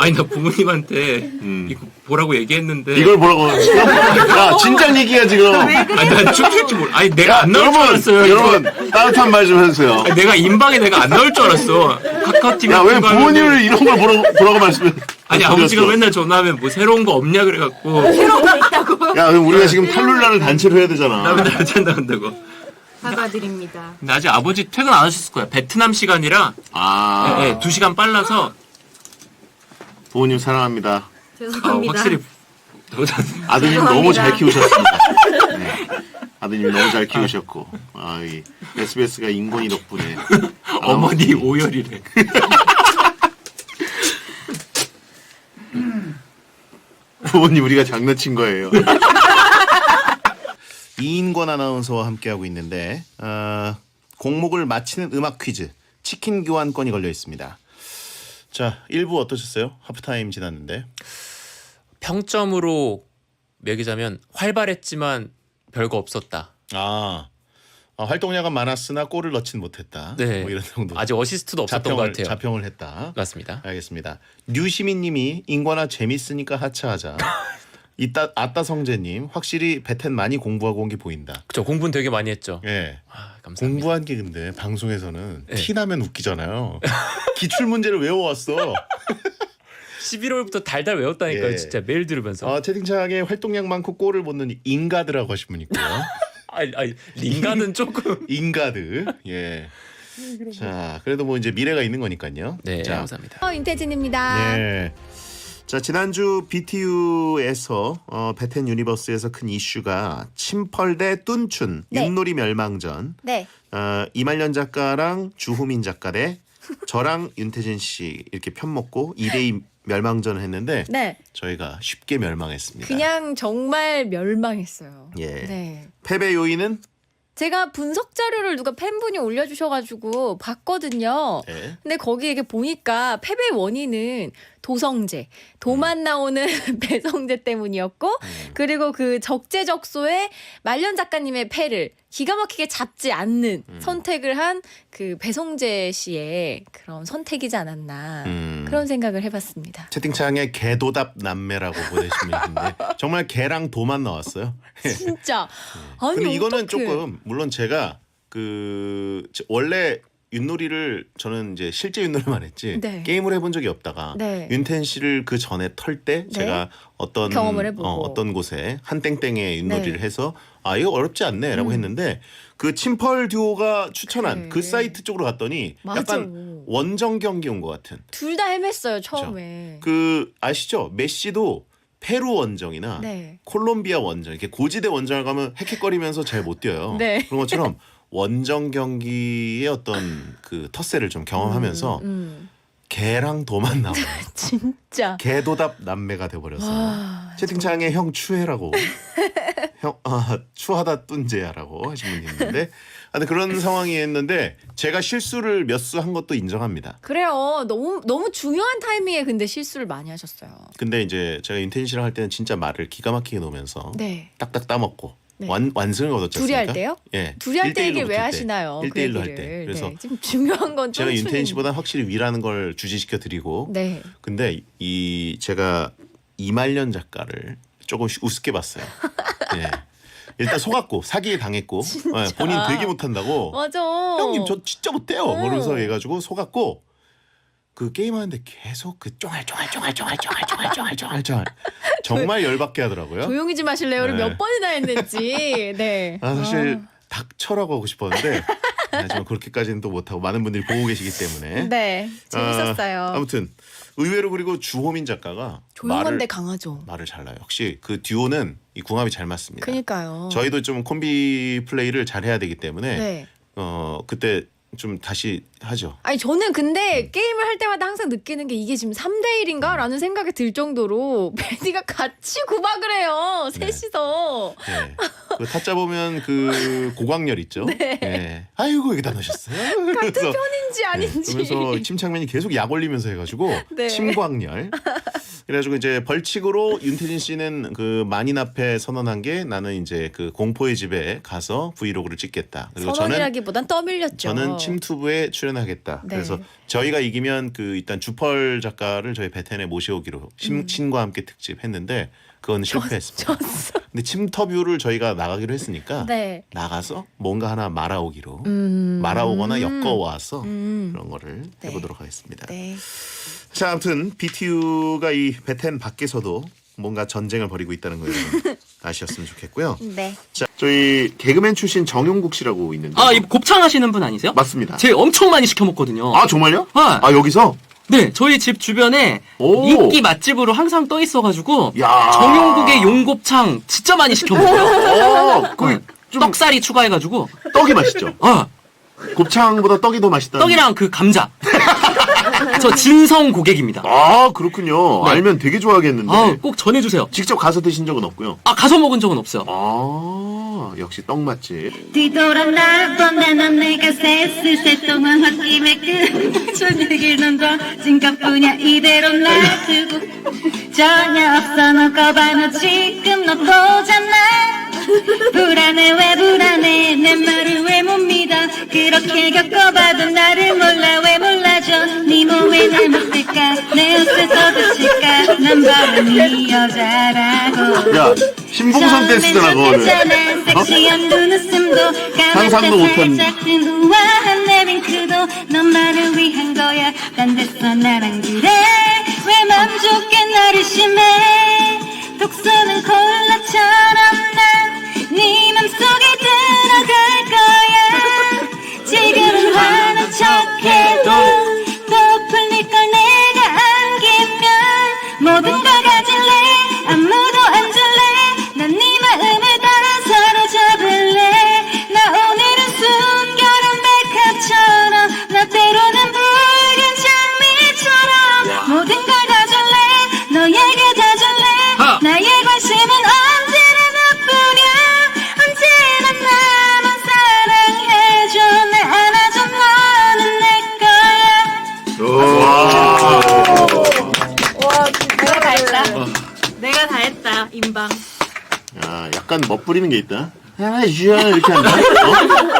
아니 나 부모님한테 음. 이거 보라고 얘기했는데 이걸 보라고. 야, 진작 얘기야, 지금. 아니 난 춤출 줄 몰라. 아니 내가 야, 안 나올 줄 알았어요. 여러분, 이거. 여러분, 따뜻한 말 좀 해주세요. 아니, 내가 인방에 내가 안 나올 줄 알았어. 카카오팀에 야, 왜 부모님을 이런 걸 보라고, 보라고 말씀해? 아니 아버지가 맨날 전화하면 뭐 새로운 거 없냐 그래갖고 야, 그럼 우리가 지금 탈룰라를 단체로 해야 나 되잖아. 맨날 안 찬다고. 사과드립니다. 근데 아직 아버지 퇴근 안 하셨을 거야. 베트남 시간이라 아, 예, 예, 두 시간 빨라서 부모님 사랑합니다. 아, 죄송합니다. 확실히 아드님 죄송합니다. 너무 잘 키우셨습니다. 네. 아드님 너무 잘 키우셨고, 아, 이 SBS가 인권이 덕분에. 어머니 오열이래. 부모님 우리가 장난친 거예요. 이인권 아나운서와 함께하고 있는데 어, 공목을 마치는 음악 퀴즈 치킨 교환권이 걸려 있습니다. 자, 1부 어떠셨어요? 하프타임 지났는데. 평점으로 매기자면 활발했지만 별거 없었다. 아, 아, 활동량은 많았으나 골을 넣진 못했다. 네. 뭐 이런 정도. 아직 어시스트도 없었던 것 자평을, 같아요. 자평을 했다. 맞습니다. 알겠습니다. 류시민님이 인권아 재밌으니까 하차하자. 이따 아따 성재님 확실히 베텐 많이 공부하고 온 게 보인다. 그쵸 공부는 되게 많이 했죠. 예. 아, 감사합니다. 공부한 게 근데 방송에서는 네. 티 나면 웃기잖아요. 기출 문제를 외워왔어. 11월부터 달달 외웠다니까요. 예. 진짜 매일 들으면서. 어, 채팅창에 활동량 많고 골을 못 넣는 인가드라고 하신 분 있고요. 아니, 아니 링가는 조금. 인가드. 예. 자, 그래도 뭐 이제 미래가 있는 거니까요. 네, 자, 감사합니다. 어, 임태진입니다. 네. 자 지난주 BTU에서 어, 베텐 유니버스에서 큰 이슈가 침펄 대 뚠춘 네. 윷놀이 멸망전 네. 어, 이말년 작가랑 주ሁ민 작가 대 저랑 윤태진 씨 이렇게 편먹고 2대2 멸망전을 했는데 네. 저희가 쉽게 멸망했습니다. 그냥 정말 멸망했어요. 예. 네. 패배 요인은 제가 분석 자료를 누가 팬분이 올려주셔가지고 봤거든요. 네. 근데 거기 이게 보니까 패배 원인은 도성재, 도만 나오는 배성재 때문이었고, 음. 그리고 그 적재적소에 말년 작가님의 패를 기가 막히게 잡지 않는 음. 선택을 한 그 배성재 씨의 그런 선택이지 않았나 음. 그런 생각을 해봤습니다. 채팅창에 개도답 남매라고 보내신 있는데 정말 개랑 도만 나왔어요. 진짜. 아니 근데 이거는 어떡해. 조금 물론 제가 그 저- 원래 윷놀이를 저는 이제 실제 윷놀이만 했지 네. 게임을 해본 적이 없다가 네. 윤텐 씨를 그 전에 털때 네. 제가 어떤 경험을 해보고. 어, 어떤 곳에 한 땡땡에 윷놀이를 네. 해서 아 이거 어렵지 않네라고 음. 했는데 그 침펄 듀오가 추천한 네. 그 사이트 쪽으로 갔더니 맞아. 약간 원정 경기 온 것 같은 둘 다 헤맸어요 처음에. 그 아시죠 메시도 페루 원정이나 네. 콜롬비아 원정 이렇게 고지대 원정을 가면 헥헥거리면서 잘 못 뛰어요. 네. 그런 것처럼 원정 경기의 어떤 그 텃세를 좀 경험하면서 음, 음. 개랑 도만 나와요. 진짜. 개도답 남매가 돼버렸어요. 와, 채팅창에 형 추해라고 형 아, 추하다 뚠제야라고 하신 분이 있는데 아, 근데 그런 상황이었는데 제가 실수를 몇 수 한 것도 인정합니다. 그래요. 너무 너무 중요한 타이밍에 근데 실수를 많이 하셨어요. 근데 이제 제가 인텐 씨랑 할 때는 진짜 말을 기가 막히게 놓으면서 네. 딱딱 따먹고 네. 완 완승을 거뒀지 둘이 할 않습니까? 때요? 예. 둘이 할때 1대1로 얘기를 왜. 하시나요? 그 1대1로 할 얘기를. 때. 그래서 네, 지금 중요한 건 제가. 윤태인 씨보다 확실히 위라는 걸 주지시켜 드리고 네. 근데 이 제가 이말년 작가를 조금 우습게 봤어요. 예. 일단 속았고 사기에 당했고 예, 본인 되게 못한다고 맞아. 형님 저 진짜 못해요. 어. 그러면서 해가지고 속았고 그 게임하는데 계속 그 쫑알 쫑알 쫑알 쫑알 쫑알 쫑알 쫑알 쫑알 쫑알 정말 열받게 하더라고요. 조용히 좀 하실래요를 네. 몇 번이나 했는지. 네. 아, 사실 닥쳐라고 하고 싶었는데 하지만 그렇게까지는 또 못하고 많은 분들이 보고 계시기 때문에 네. 재밌었어요. 아, 아무튼 의외로 그리고 주호민 작가가 조용한데 말을, 강하죠. 말을 잘나요. 역시 그 듀오는 이 궁합이 잘 맞습니다. 그니까요. 저희도 좀 콤비 플레이를 잘 해야 되기 때문에 네. 어 그때 좀 다시 하죠. 아니 저는 근데 음. 게임을 할 때마다 항상 느끼는 게 이게 지금 3대 1인가? 라는 생각이 들 정도로 베디가 같이 구박을 해요. 네. 셋이서. 네. 그 타짜 보면 그 고광렬 있죠. 네. 아이고 여기다 넣으셨어요. 같은 그래서 편인지 아닌지. 네, 그러면서 침착맨이 계속 약 올리면서 해가지고 네. 침광렬. 그래가지고 이제 벌칙으로 윤태진 씨는 그 만인 앞에 선언한 게 나는 이제 그 공포의 집에 가서 브이로그를 찍겠다. 그리고 저는 선언이라기보단 떠밀렸죠. 저는 침투부에 출연하겠다. 네. 그래서 저희가 이기면 그 일단 주펄 작가를 저희 베텐에 모셔오기로 심, 친과 함께 특집 했는데 그건 실패했습니다. 음. 졌어. 근데 침터뷰를 저희가 나가기로 했으니까 네. 나가서 뭔가 하나 말아오기로 음. 말아오거나 엮어와서 음. 그런 거를 네. 해보도록 하겠습니다. 네. 자, 아무튼 BTU가 이 베텐 밖에서도 뭔가 전쟁을 벌이고 있다는 거 여러분 아셨으면 좋겠고요. 네. 자, 저희 개그맨 출신 정용국 씨라고 있는데 아, 이 곱창 하시는 분 아니세요? 맞습니다. 제가 엄청 많이 시켜 먹거든요. 아 정말요? 아. 아 여기서 네, 저희 집 주변에 오. 인기 맛집으로 항상 떠 있어가지고 야. 정용국의 용곱창 진짜 많이 시켜 먹어요. 어, 그, 좀 떡살이 추가해가지고 떡이 맛있죠. 아 곱창보다 떡이 더 맛있다. 떡이랑 그 감자. 저 진성 고객입니다. 아 그렇군요. 네. 알면 되게 좋아하겠는데. 아, 꼭 전해주세요. 직접 가서 드신 적은 없고요. 아 가서 먹은 적은 없어요. 아 역시 떡 맛집. 뒤돌아 나본다 넌 내가 셋을 동안 홧김에 넌 던진 것뿐이야. 이대로 놔두고 전혀 없어. 너 거봐 너 지금 너 보잖아. 불안해 왜 불안해? 내 말을 왜 못 믿어? 그렇게 겪어봐도 나를 몰라. 왜 몰라줘? 네 몸에 잘못될까? 내 옷을 써붙일까? 난 바로 네 여자라고. 야 신봉선 댄스잖아 그거는. 어? 섹시한 눈웃음도 상상도 못한- 우아한 내 윙크도 너만을 위한 거야. 딴 데서 나랑 그래 멋부리는 게 있다. 아, 슈아 이렇게 한다. 어?